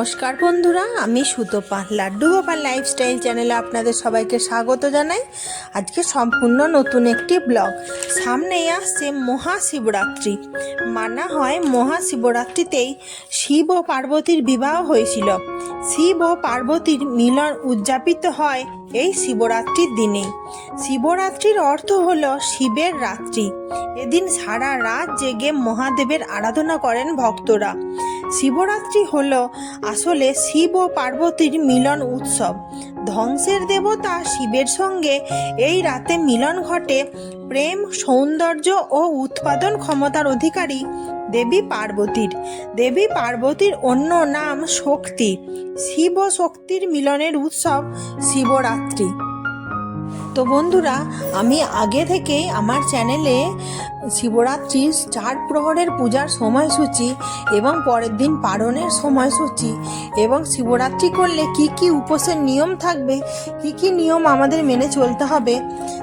নমস্কার বন্ধুরা, আমি সুতপা, লাড্ডু বাবার লাইফস্টাইল চ্যানেলে আপনাদের সবাইকে স্বাগত জানাই। আজকে সম্পূর্ণ নতুন একটি ব্লগ সামনেই আসছে মহাশিবরাত্রি। মানা হয় মহাশিবরাত্রিতেই শিব ও পার্বতীর বিবাহ হয়েছিল। শিব ও পার্বতীর মিলন উদযাপিত হয় এই শিবরাত্রির দিনে। শিবরাত্রির অর্থ হল শিবের রাত্রি। এদিন সারা রাত জেগে মহাদেবের আরাধনা করেন ভক্তরা। শিবরাত্রি হল আসলে শিব ও পার্বতীর মিলন উৎসব। ধ্বংসের দেবতা শিবের সঙ্গে এই রাতে মিলন ঘটে। প্রেম, সৌন্দর্য ও উৎপাদন ক্ষমতার অধিকারী দেবী পার্বতীর। দেবী পার্বতীর অন্য নাম শক্তি। শিব শক্তির মিলনের উৎসব শিবরাত্রি। তো বন্ধুরা, আমি আগে থেকেই আমার চ্যানেলে শিবরাত্রির চার প্রহরের পূজার সময়সূচি এবং পরের দিন পালনের সময়সূচি এবং শিবরাত্রি করলে কি কি উপোসের নিয়ম থাকবে, কি কি নিয়ম আমাদের মেনে চলতে হবে,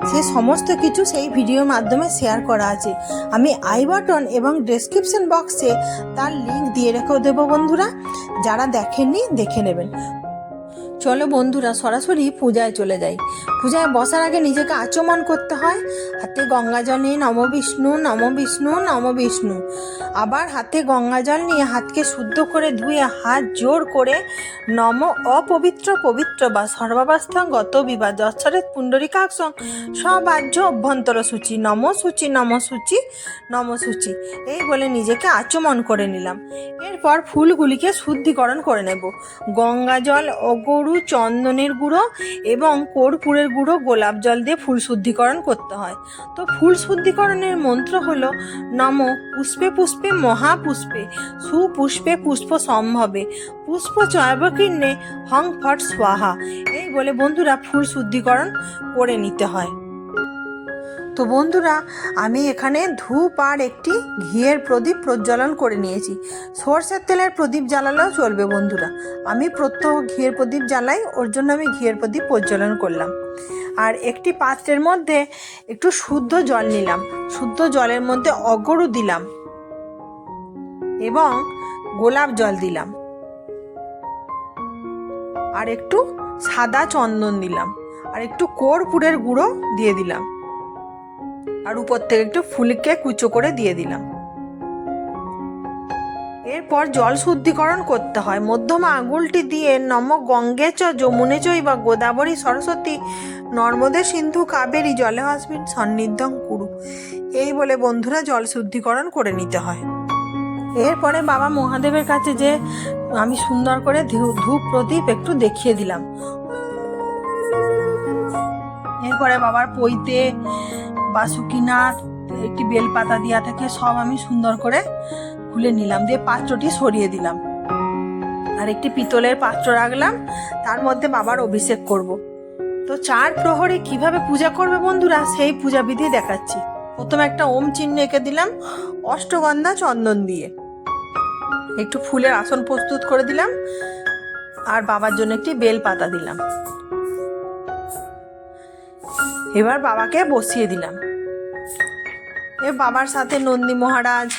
সে সমস্ত কিছু সেই ভিডিওর মাধ্যমে শেয়ার করা আছে। আমি আই বাটন এবং ডেসক্রিপশন বক্সে তার লিঙ্ক দিয়ে রেখেও দেবো বন্ধুরা, যারা দেখেননি দেখে নেবেন। চলো বন্ধুরা, সরাসরি পূজায় চলে যাই। পূজায় বসার আগে নিজেকে আচমন করতে হয়। হাতে গঙ্গা জল নিয়ে নম বিষ্ণু নম বিষ্ণু নম বিষ্ণু। আবার হাতে গঙ্গা জল নিয়ে হাতকে শুদ্ধ করে ধুয়ে হাত জোর করে নম অপবিত্র পবিত্র বা সর্বাবস্থান গত বিবাদ যচ্ছরের পুণ্ডরিকাক্ষং সবাহ্য অভ্যন্তর সূচি, নম সূচি নম সূচি নম সূচি। এই বলে নিজেকে আচমন করে নিলাম। এরপর ফুলগুলিকে শুদ্ধিকরণ করে নেব। গঙ্গা জল অগরু চন্দনের গুঁড়ো এবং কর্পূরের গুঁড়ো গোলাপ জল দিয়ে ফুল শুদ্ধিকরণ করতে হয়। তো ফুল শুদ্ধিকরণের মন্ত্র হল, নম পুষ্পে পুষ্পে মহাপুষ্পে, সুপুষ্পে পুষ্প সম্ভবে, পুষ্প চর্বকীর্ণে হং ফট স্বাহা। এই বলে বন্ধুরা ফুল শুদ্ধিকরণ করে নিতে হয়। তো বন্ধুরা, আমি এখানে ধূপ আর একটি ঘিয়ের প্রদীপ প্রজ্বলন করে নিয়েছি। সর্ষের তেলের প্রদীপ জ্বালালেও চলবে বন্ধুরা। আমি প্রত্যহ ঘিয়ের প্রদীপ জ্বালাই, ওর জন্য আমি ঘিয়ের প্রদীপ প্রজ্বলন করলাম। আর একটি পাত্রের মধ্যে একটু শুদ্ধ জল নিলাম। শুদ্ধ জলের মধ্যে অগরু দিলাম এবং গোলাপ জল দিলাম। আর একটু সাদা চন্দন দিলাম। আর একটু কর্পূরের গুঁড়ো দিয়ে দিলাম। আর উপর থেকে একটু ফুলকে কুচো করে দিয়ে দিলাম। এরপর জল শুদ্ধিকরণ করতে হয়। মধ্যমা আঙুলটি দিয়ে নম গঙ্গে চ, যমুনে চই বা গোদাবরী সরস্বতী নর্মদে সিন্ধু কাবেরী জলে হাসবিন সন্নিধ্যং কুরু। এই বলে বন্ধুরা জল শুদ্ধিকরণ করে নিতে হয়। এরপরে বাবা মহাদেবের কাছে যে আমি সুন্দর করে ধূপ প্রদীপ একটু দেখিয়ে দিলাম। এরপরে বাবার পইতে বাসুকিনাথ একটি বেলপাতা দিয়া থেকে, সব আমি সুন্দর করে খুলে নিলাম, দিয়ে পাত্রটি সরিয়ে দিলাম। আর একটি পিতলের পাত্র রাখলাম, তার মধ্যে বাবার অভিষেক করব। তো চার প্রহরে কীভাবে পূজা করবে বন্ধুরা, সেই পূজা বিধি দেখাচ্ছি। প্রথমে একটা ওম চিহ্ন এঁকে দিলাম, অষ্টগন্ধা চন্দন দিয়ে। একটু ফুলের আসন প্রস্তুত করে দিলাম, আর বাবার জন্য একটি বেল পাতা দিলাম। এবার বাবাকে বসিয়ে দিলাম। এ বাবার সাথে নন্দী মহারাজ,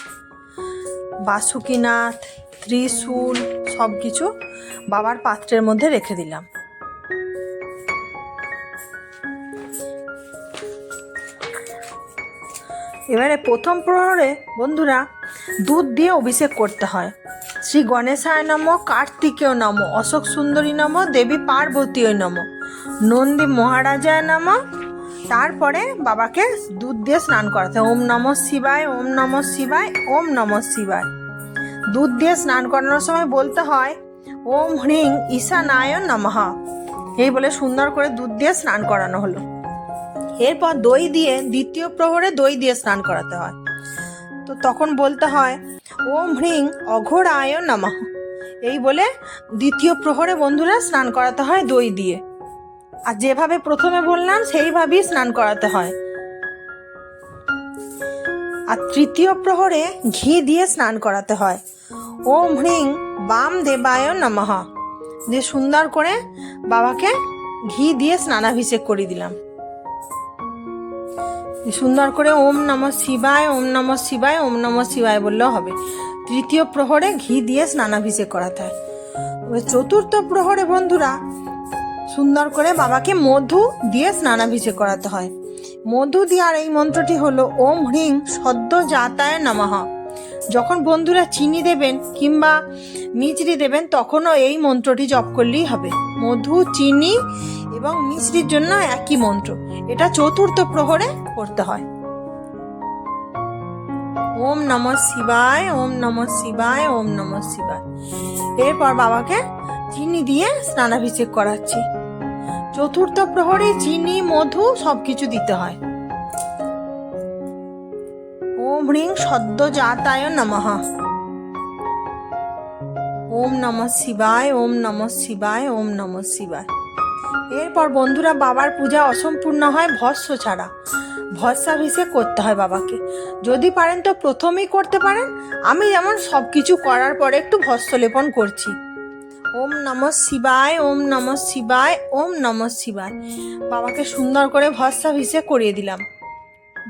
বাসুকিনাথ, ত্রিশূল সব কিছু বাবার পাত্রের মধ্যে রেখে দিলাম। এবারে প্রথম প্রহরে বন্ধুরা দুধ দিয়ে অভিষেক করতে হয়। শ্রী গণেশায় নম, কার্তিকেয় নম, অশোক সুন্দরী নম, দেবী পার্বতীয় নম, নন্দী মহারাজায় নম তারপরে বাবাকে দুধ দিয়ে স্নান করাতে। ওম নম শিবায়, ওম নম শিবায়, ওম নম শিবায়। দুধ দিয়ে স্নান করানোর সময় বলতে হয়, ওম হ্রিং ঈশানায় নমঃ। এই বলে সুন্দর করে দুধ দিয়ে স্নান করানো হলো। এরপর দই দিয়ে, দ্বিতীয় প্রহরে দই দিয়ে স্নান করাতে হয়। তো তখন বলতে হয়, ওম হ্রিং অঘোর অঘোরায় নমঃ। এই বলে দ্বিতীয় প্রহরে বন্ধুরা স্নান করাতে হয় দই দিয়ে। আর যেভাবে প্রথমে বললাম, সেইভাবেই স্নান করাতে হয়। আর তৃতীয় প্রহরে ঘি দিয়ে স্নান করাতে হয়। ওম হ্রিং বাম দেবায় নমঃ। দিয়ে সুন্দর করে বাবাকে ঘি দিয়ে স্নানাভিষেক করে দিলাম। সুন্দর করে ওম নম শিবায়, ওম নম শিবায়, ওম নম শিবায় বললেও হবে। তৃতীয় প্রহরে ঘি দিয়ে স্নানাভিষেক করাতে হয়। চতুর্থ প্রহরে বন্ধুরা সুন্দর করে বাবাকে মধু দিয়ে স্নানাভিষেক করাতে হয়। মধু দেওয়ার এই মন্ত্রটি হলো ওম হ্রিং সদ্য জাতায় নমঃ। যখন বন্ধুরা চিনি দেবেন কিংবা মিচড়ি দেবেন, তখনও এই মন্ত্রটি জপ করলেই হবে। মধু, চিনি এবং মিশ্রির জন্য একই মন্ত্র। এটা চতুর্থ প্রহরে করতে হয়। ওম নম শিবায়, ওম নম শিবায়, ওম নম শিবায়। এরপর বাবাকে চিনি দিয়ে স্নানাভিষেক করাচ্ছি। চতুর্থ প্রহরে চিনি, মধু সবকিছু দিতে হয়। ওম হ্রিং সদ্য জাতায় নমঃ। ওম নম শিবায়, ওম নম শিবায়, ওম নম শিবায়। এরপর বন্ধুরা বাবার পূজা অসম্পূর্ণ হয় ভস্য ছাড়া। ভস্যাভিষেক করতে হয় বাবাকে। যদি পারেন তো প্রথমেই করতে পারেন। আমি যেমন সব কিছু করার পরে একটু ভস্য লেপন করছি। ওম নম শিবায়, ওম নম শিবায়, ওম নম শিবায়। বাবাকে সুন্দর করে ভস্যাভিষেক করিয়ে দিলাম।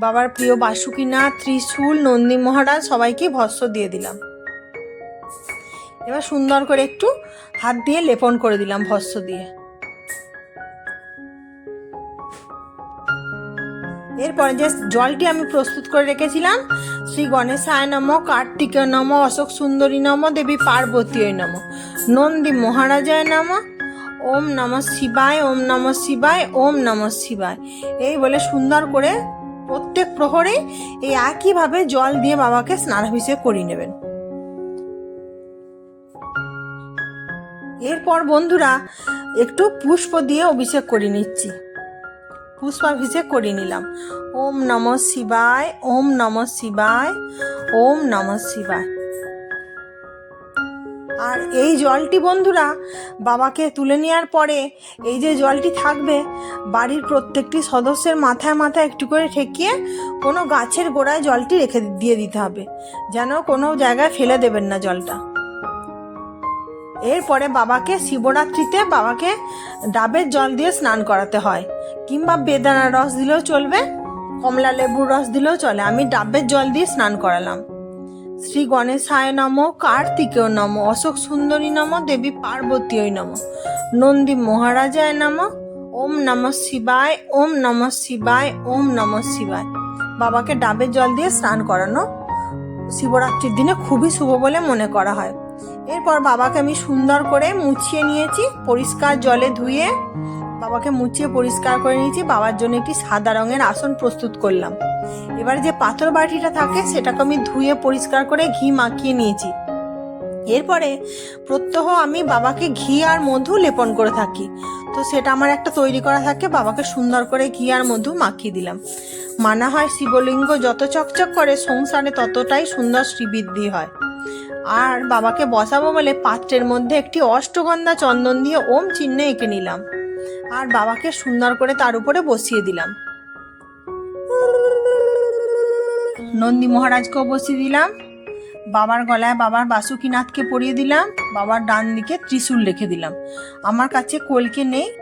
বাবার প্রিয় বাসুকিনা ত্রিশূল নন্দী মহারাজ সবাইকে ভস্য দিয়ে দিলাম। এবার সুন্দর করে একটু হাত দিয়ে লেপন করে দিলাম ভস্য দিয়ে। এরপরে যে জলটি আমি প্রস্তুত করে রেখেছিলাম, শ্রী গণেশায় নম, কার্তিকেয় নম, অশোক সুন্দরী নম, দেবী পার্বতী নম। নন্দী মহারাজায় নম। ওম নম শিবায়, ওম নম শিবায়, ওম নম শিবায়। এই বলে সুন্দর করে প্রত্যেক প্রহরে এই একইভাবে জল দিয়ে বাবাকে স্নানাভিষেক করিয়ে নেবেন। এরপর বন্ধুরা একটু পুষ্প দিয়ে অভিষেক করে নিচ্ছি। পুষ্পাভিষেক করে নিলাম। ওম নম শিবায়, ওম নম শিবায়, ওম নম শিবায়। আর এই জলটি বন্ধুরা বাবাকে তুলে নেওয়ার পরে এই যে জলটি থাকবে, বাড়ির প্রত্যেকটি সদস্যের মাথায় মাথায় একটু করে ঠেকিয়ে কোনো গাছের গোড়ায় জলটি রেখে দিয়ে দিতে হবে। যেন কোনো জায়গায় ফেলে দেবেন না জলটা। এরপরে বাবাকে শিবরাত্রিতে বাবাকে ডাবের জল দিয়ে স্নান করাতে হয়। কিংবা বেদানার রস দিলেও চলবে কমলা লেবুর রস দিলেও চলে। আমি ডাবের জল দিয়ে স্নান করালাম। শ্রী গণেশায় নম, কার্তিকেয় নম, অশোক সুন্দরী নম, দেবী পার্বতীয় নম, নন্দী মহারাজায় নম, ওম নম শিবায়, ওম নম শিবায়, ওম নম শিবায়। বাবাকে ডাবের জল দিয়ে স্নান করানো শিবরাত্রির দিনে খুবই শুভ বলে মনে করা হয়। এরপর বাবাকে আমি সুন্দর করে মুছিয়ে নিয়েছি, পরিষ্কার জলে ধুয়ে বাবাকে মুছিয়ে পরিষ্কার করে নিয়েছি, বাবার জন্য একটি সাদা রঙের আসন প্রস্তুত করলাম। এবার যে পাথর বাটিটা থাকে, সেটাকে আমি ধুয়ে পরিষ্কার করে ঘি মাখিয়ে নিয়েছি। এরপরে প্রত্যহ আমি বাবাকে ঘি আর মধু লেপন করে থাকি। তো সেটা আমার একটা তৈরি করা থাকে, বাবাকে সুন্দর করে ঘি আর মধু মাখিয়ে দিলাম। মানা হয় শিবলিঙ্গ যত চকচক করে, সংসারে ততটাই সুন্দর শ্রীবৃদ্ধি হয়। আর বাবাকে বসাবো বলে পাত্রের মধ্যে একটি অষ্টগন্ধা চন্দন দিয়ে ওম চিহ্ন এঁকে নিলাম। আর বাবাকে সুন্দর করে তার উপরে বসিয়ে দিলাম। নন্দী মহারাজকেও বসিয়ে দিলাম। বাবার গলায় বাবার বাসুকিনাথকে পরিয়ে দিলাম। বাবার ডান দিকে ত্রিশূল রেখে দিলাম। আমার কাছে কলকে নেই।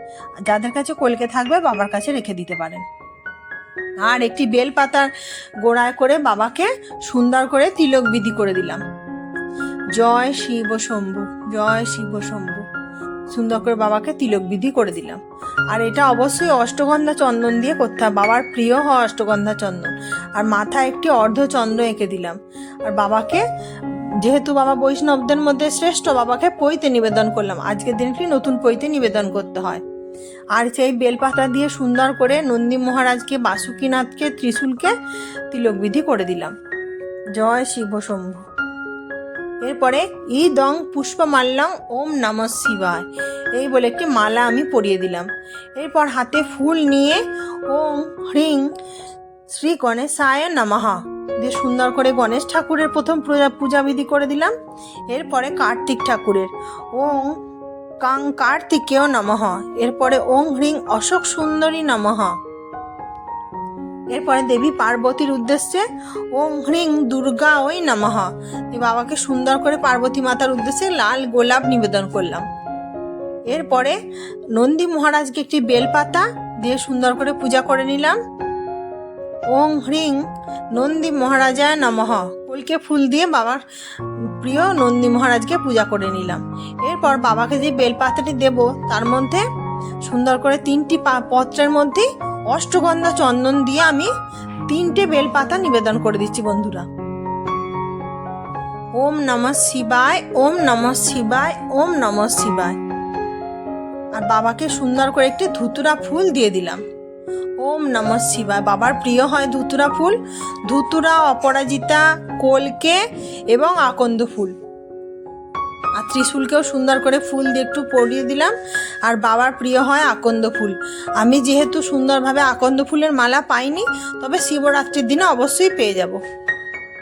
যাদের কাছে কলকে থাকবে বাবার কাছে রেখে দিতে পারেন। আর একটি বেল পাতার গোড়ায় করে বাবাকে সুন্দর করে তিলক বিধি করে দিলাম। জয় শিব শম্ভু, জয় শিব শম্ভু। সুন্দর করে বাবাকে তিলক বিধি করে দিলাম। আর এটা অবশ্যই অষ্টগন্ধা চন্দন দিয়ে করতে হবে। বাবার প্রিয় হয় অষ্টগন্ধা চন্দন। আর মাথায় একটি অর্ধ চন্দ্র এঁকে দিলাম। আর বাবাকে, যেহেতু বাবা বৈষ্ণবদের মধ্যে শ্রেষ্ঠ, বাবাকে পইতে নিবেদন করলাম। আজকের দিনটি নতুন পইতে নিবেদন করতে হয়। আর সেই বেলপাতা দিয়ে সুন্দর করে নন্দী মহারাজকে, বাসুকিনাথকে, ত্রিশূলকে তিলকবিধি করে দিলাম। জয় শিব শম্ভু। এরপরে দং পুষ্প মাল্লাং ওম নম শিবায়। এই বলে একটি মালা আমি পরিয়ে দিলাম। এরপর হাতে ফুল নিয়ে, ওম হ্রিং শ্রী গণেশায় নমঃ। দিয়ে সুন্দর করে গণেশ ঠাকুরের প্রথম পূজা পূজাবিধি করে দিলাম। এরপরে কার্তিক ঠাকুরের ওং কাং কার্তিকেয় নমঃ। এরপরে ওং হ্রিং অশোক সুন্দরী নমঃ। এরপরে দেবী পার্বতীর উদ্দেশ্যে ওং হ্রিং দুর্গা ওই নমঃ। বাবাকে সুন্দর করে পার্বতী মাতার উদ্দেশ্যে লাল গোলাপ নিবেদন করলাম। এরপরে নন্দী মহারাজকে একটি বেলপাতা দিয়ে সুন্দর করে পূজা করে নিলাম। ওং হ্রিং নন্দী মহারাজায় নমঃ। কলকে ফুল দিয়ে বাবার প্রিয় নন্দী মহারাজকে পূজা করে নিলাম। এরপর বাবাকে যে বেলপাতাটি দেব তার মধ্যে সুন্দর করে তিনটি পত্রের মধ্যে অষ্টগন্ধা চন্দন দিয়ে আমি তিনটে বেলপাতা নিবেদন করে দিচ্ছি বন্ধুরা। ওম নমঃ শিবায়, ওম নমঃ শিবায়, ওম নমঃ শিবায়। আর বাবাকে সুন্দর করে একটি ধুতুরা ফুল দিয়ে দিলাম। ওম নমঃ শিবায়। বাবার প্রিয় হয় ধুতুরা ফুল। ধুতুরা, অপরাজিতা, কলকে এবং আকন্দ ফুল। আর ত্রিশূলকেও সুন্দর করে ফুল দিয়ে একটু পরিয়ে দিলাম। আর বাবার প্রিয় হয় আকন্দ ফুল। আমি যেহেতু সুন্দরভাবে আকন্দ ফুলের মালা পাইনি, তবে শিবরাত্রির দিনে অবশ্যই পেয়ে যাব।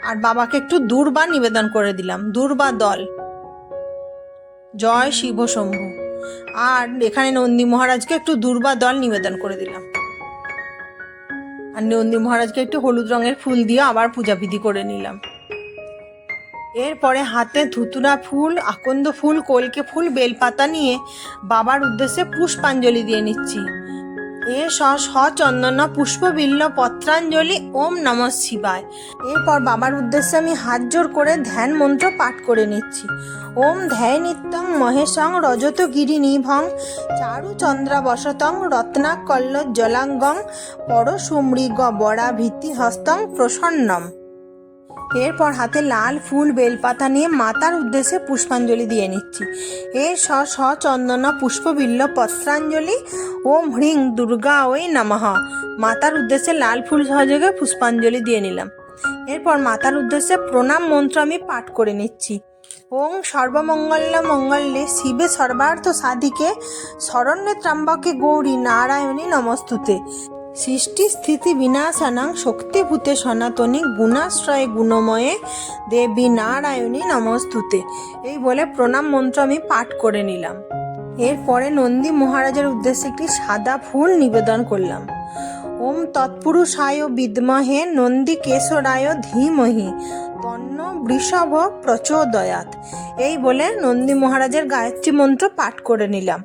আর বাবাকে একটু দূর্বা নিবেদন করে দিলাম, দূর্বা দল। জয় শিব শম্ভু। আর এখানে নন্দী মহারাজকে একটু দূর্বা দল নিবেদন করে দিলাম। আর নন্দী মহারাজকে একটু হলুদ রঙের ফুল দিয়ে আবার পূজাবিধি করে নিলাম। এরপরে হাতে ধুতুরা ফুল, আকন্দ ফুল, কলকে ফুল, বেলপাতা নিয়ে বাবার উদ্দেশ্যে পুষ্পাঞ্জলি দিয়ে নিচ্ছি। এ স সচন্দন পুষ্পবিল্ল, পত্রাঞ্জলি, ওম নম শিবায়। এরপর বাবার উদ্দেশ্যে আমি হাত জোর করে ধ্যান মন্ত্র পাঠ করে নিচ্ছি। ওম ধ্যায় নিত্যং মহেশং রজত গিরি নিভং চারু চন্দ্রাবসতং রত্নাকল্ল জলাঙ্গং পরশুমৃগ ভীতি হস্তং প্রসন্নম। এরপর হাতে লাল ফুল, বেলপাতা নিয়ে মাতার উদ্দেশ্যে পুষ্পাঞ্জলি দিয়ে নিচ্ছি। এ স স চন্দন পুষ্পবিল্ল পত্রাঞ্জলি ওম হ্রিং দুর্গা, ওই নমঃ। মাতার উদ্দেশ্যে লাল ফুল সহযোগে পুষ্পাঞ্জলি দিয়ে নিলাম। এরপর মাতার উদ্দেশ্যে প্রণাম মন্ত্র আমি পাঠ করে নিচ্ছি। ওং সর্বমঙ্গল্য মঙ্গলে শিবে সর্বার্থ সাধিকে, শরণ্যে ত্রাম্বকে গৌরী নারায়ণী নমস্তুতে। সৃষ্টি স্থিতি বিনাশানাং শক্তিভূতে সনাতনী গুণাশ্রয়ে গুণময়ে দেবী নারায়ণী নমস্তুতে। এই বলে প্রণাম মন্ত্র আমি পাঠ করে নিলাম। এরপরে নন্দী মহারাজের উদ্দেশ্যে একটি সাদা ফুল নিবেদন করলাম। ওম তৎপুরুষায় বিদ্মহে নন্দী কেশরায় ধীমহি, তন্ন বৃষভ প্রচোদয়াত এই বলে নন্দী মহারাজের গায়ত্রী মন্ত্র পাঠ করে নিলাম।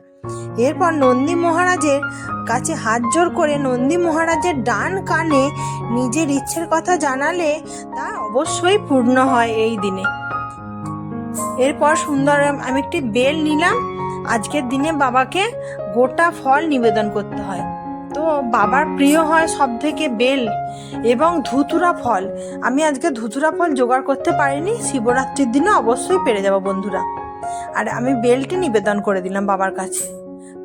এরপর নন্দী মহারাজের কাছে হাত জোর করে নন্দী মহারাজের ডান কানে নিজের ইচ্ছের কথা জানালে তা অবশ্যই পূর্ণ হয় এই দিনে। এরপর সুন্দর আমি একটি বেল নিলাম। আজকের দিনে বাবাকে গোটা ফল নিবেদন করতে হয়। তো বাবার প্রিয় হয় সব থেকে বেল এবং ধুতুরা ফল। আমি আজকে ধুতুরা ফল জোগাড় করতে পারিনি, শিবরাত্রির দিনে অবশ্যই পেরে যাব বন্ধুরা। আর আমি বেলটি নিবেদন করে দিলাম বাবার কাছে।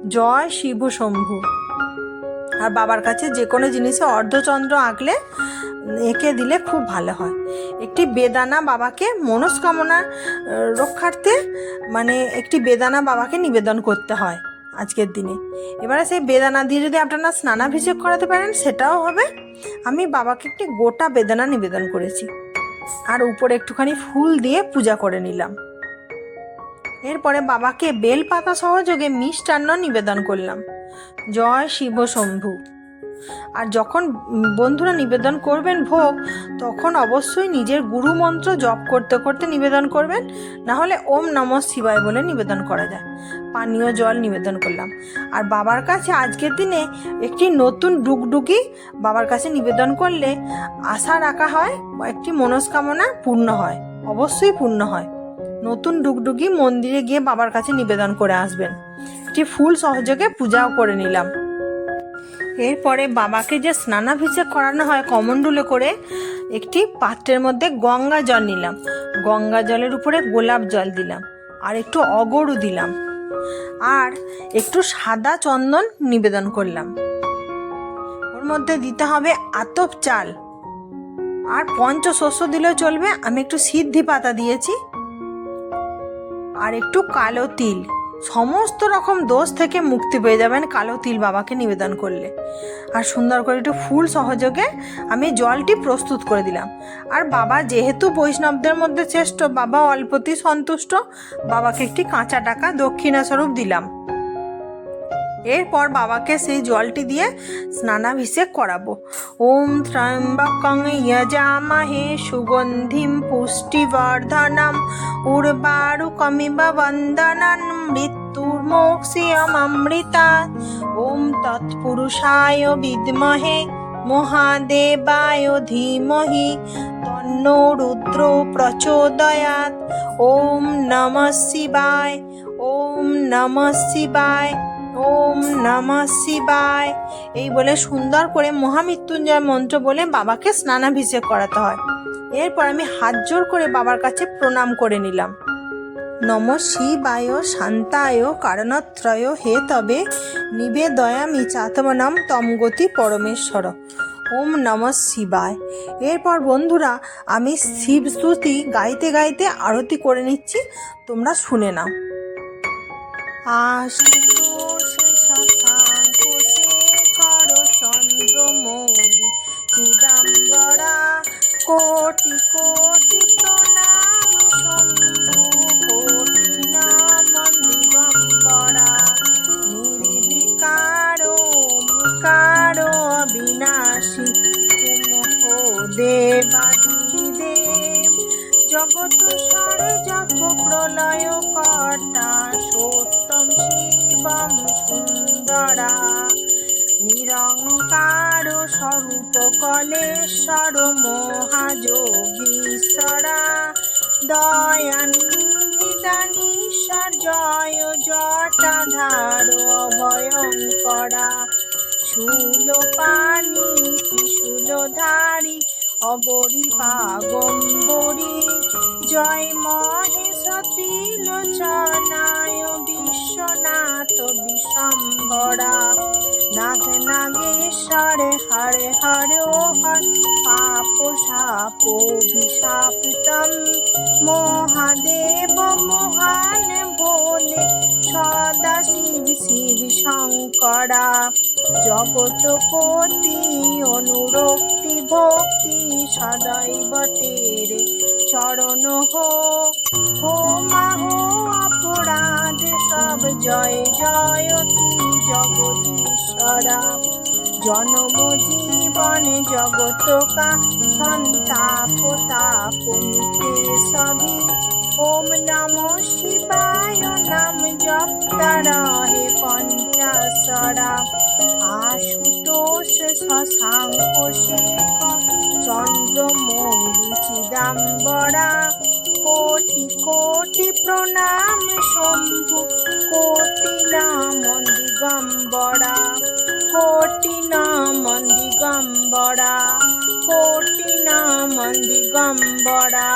জয় শিব শম্ভু। আর বাবার কাছে যে কোনো জিনিসে অর্ধচন্দ্র আঁকলে এঁকে দিলে খুব ভালো হয়। একটি বেদানা বাবাকে মনস্কামনা রক্ষার্থে মানে একটি বেদানা বাবাকে নিবেদন করতে হয় আজকের দিনে। এবারে সেই বেদানা দিয়ে যদি আপনারা স্নানাভিষেক করাতে পারেন, সেটাও হবে। আমি বাবাকে একটি গোটা বেদানা নিবেদন করেছি। আর উপরে একটুখানি ফুল দিয়ে পূজা করে নিলাম। এরপরে বাবাকে বেলপাতা সহযোগে মিষ্টান্ন নিবেদন করলাম। জয় শিব শম্ভু। আর যখন বন্ধুরা নিবেদন করবেন ভোগ, তখন অবশ্যই নিজের গুরু মন্ত্র জপ করতে করতে নিবেদন করবেন না হলে ওম নম শিবায় বলে নিবেদন করা যায়। পানীয় জল নিবেদন করলাম। আর বাবার কাছে আজকের দিনে একটি নতুন ডুগডুগি বাবার কাছে নিবেদন করলে আশা রাখা হয়, একটি মনস্কামনা পূর্ণ হয়, অবশ্যই পূর্ণ হয়। নতুন ডুগডুগি মন্দিরে গিয়ে বাবার কাছে নিবেদন করে আসবেন। একটি ফুল সহযোগে পূজাও করে নিলাম। এরপরে বাবাকে যে স্নানাভিষেক করানো হয় কমণ্ডুলে করে একটি পাত্রের মধ্যে গঙ্গা জল নিলাম। গঙ্গা জলের উপরে গোলাপ জল দিলাম। আর একটু অগরু দিলাম। আর একটু সাদা চন্দন নিবেদন করলাম। ওর মধ্যে দিতে হবে আতপ চাল। আর পঞ্চ পঞ্চশস্য দিলেও চলবে। আমি একটু সিদ্ধি পাতা দিয়েছি। আর একটু কালো তিল। সমস্ত রকম দোষ থেকে মুক্তি পেয়ে যাবেন কালো তিল বাবাকে নিবেদন করলে। আর সুন্দর করে একটু ফুল সহযোগে আমি জলটি প্রস্তুত করে দিলাম। আর বাবা যেহেতু বৈষ্ণবদের মধ্যে শ্রেষ্ঠ, বাবা অল্পতি সন্তুষ্ট, বাবাকে একটি কাঁচা টাকা দক্ষিণাস্বরূপ দিলাম। এরপর বাবাকে সেই জলটি দিয়ে স্নানাভিষেক করাবো। ওম ত্র্যম্বকং যজামহে সুগন্ধিম পুষ্টিবর্ধনম উর্বারুকমিব বন্দনন মৃত্যুর্মোক্ষিয়মৃতা ওম তৎপুরুষায় বিদ্মহে মহাদেবায় ধীমহি তন্ন রুদ্র প্রচোদয়াত ওম নমঃ শিবায়, ওম নমঃ শিবায়। ওম নমঃ শিবায়। এই বলে সুন্দর করে মহামৃত্যুঞ্জয় মন্ত্র বলে বাবাকে স্নানাভিষেক করাতে হয়। এরপর আমি হাত জোর করে বাবার কাছে প্রণাম করে নিলাম। নম শিবায় শান্তায় কারণত্রয় হে তবে নিবেদয়ামি চাতমনম তমগতি পরমেশ্বর। ওম নম শিবায়। এরপর বন্ধুরা, আমি শিব স্তুতি গাইতে গাইতে আরতি করে নিচ্ছি। তোমরা শুনে নাও। আশুতোষে শশাঙ্ক শেখর চন্দ্রমৌলি, চিদাম্বরা, কোটি কোটি প্রণাম শম্ভু কোটি নাম দিগম্বরা নির্বিকার মুকার অবিনাশী তুমহ স্বরূপ কলেশ্বর মহাযোগীশ্বরা দয়ানিদানীশ্বর জয় জটাধার অভয়ঙ্করা শূলপানি ত্রিশূলধারী অবরি পাগম্বরী জয় মহেশ ত্রিলোচনায় বিশ্বনাথ বিশ্বম্ভরা নাগ নাগেশ্বরে হরে হরে হর পাপ, সাপ বিষাপিতম মহাদেব মহান ভোলে সদা শিব শিব শঙ্করা। জগৎপতি অনুরক্তি, ভক্তি সদৈব তেরে চরণ হো হো মাহো অপরাধ সব জয় জয়তি জগদীশ্বরা। জনম জীবন জগত কা, সন্তাপ তাপ সবই ওম নমো শিবায়, নাম জপতারা হে পঞ্চাশরা। আশুতোষ শশাঙ্ক শেখর, চন্দ্রমৌলি চিদাম্বরা কোটি কোটি প্রণাম শম্ভু, কোটি নাম দিগম্বরা কোটি নাম দিগম্বরা কোটি নাম দিগম্বরা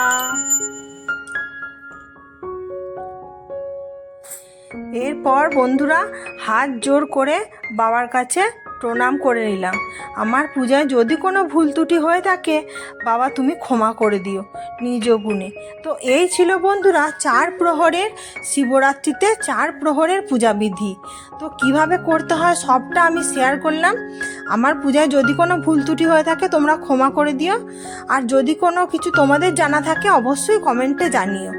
এরপর বন্ধুরা হাত জোর করে বাবার কাছে প্রণাম করে নিলাম। আমার পূজায় যদি কোনো ভুল ত্রুটি হয়ে থাকে, বাবা তুমি ক্ষমা করে দিও নিজ গুণে। তো এই ছিল বন্ধুরা চার প্রহরের শিবরাত্রিতে চার প্রহরের পূজাবিধি। তো কীভাবে করতে হয় সবটা আমি শেয়ার করলাম। আমার পূজায় যদি কোনো ভুল ত্রুটি হয়ে থাকে, তোমরা ক্ষমা করে দিও। আর যদি কোনো কিছু তোমাদের জানা থাকে, অবশ্যই কমেন্টে জানিও।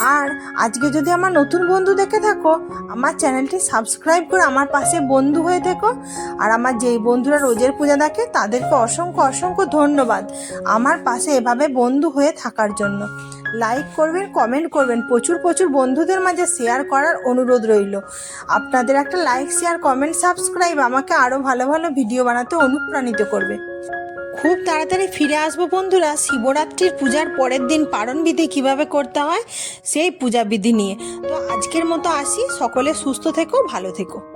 আর আজকে যদি আমার নতুন বন্ধু দেখে থাকো, আমার চ্যানেলটি সাবস্ক্রাইব করে আমার পাশে বন্ধু হয়ে থেকো। আর আমার যেই বন্ধুরা রোজের পূজা দেখে, তাদেরকে অসংখ্য অসংখ্য ধন্যবাদ আমার পাশে এভাবে বন্ধু হয়ে থাকার জন্য। লাইক করবেন কমেন্ট করবেন, প্রচুর প্রচুর বন্ধুদের মাঝে শেয়ার করার অনুরোধ রইল। আপনাদের একটা লাইক শেয়ার কমেন্ট সাবস্ক্রাইব আমাকে আরও ভালো ভালো ভিডিও বানাতে অনুপ্রাণিত করবে। খুব তাড়াতাড়ি ফিরে আসব বন্ধুরা। শিবরাত্রির পূজার পরের দিন পারণ বিধি কীভাবে করতে হয়, সেই পূজা বিধি নিয়ে। তো আজকের মতো আসি, সকলে সুস্থ থেকো, ভালো থেকো।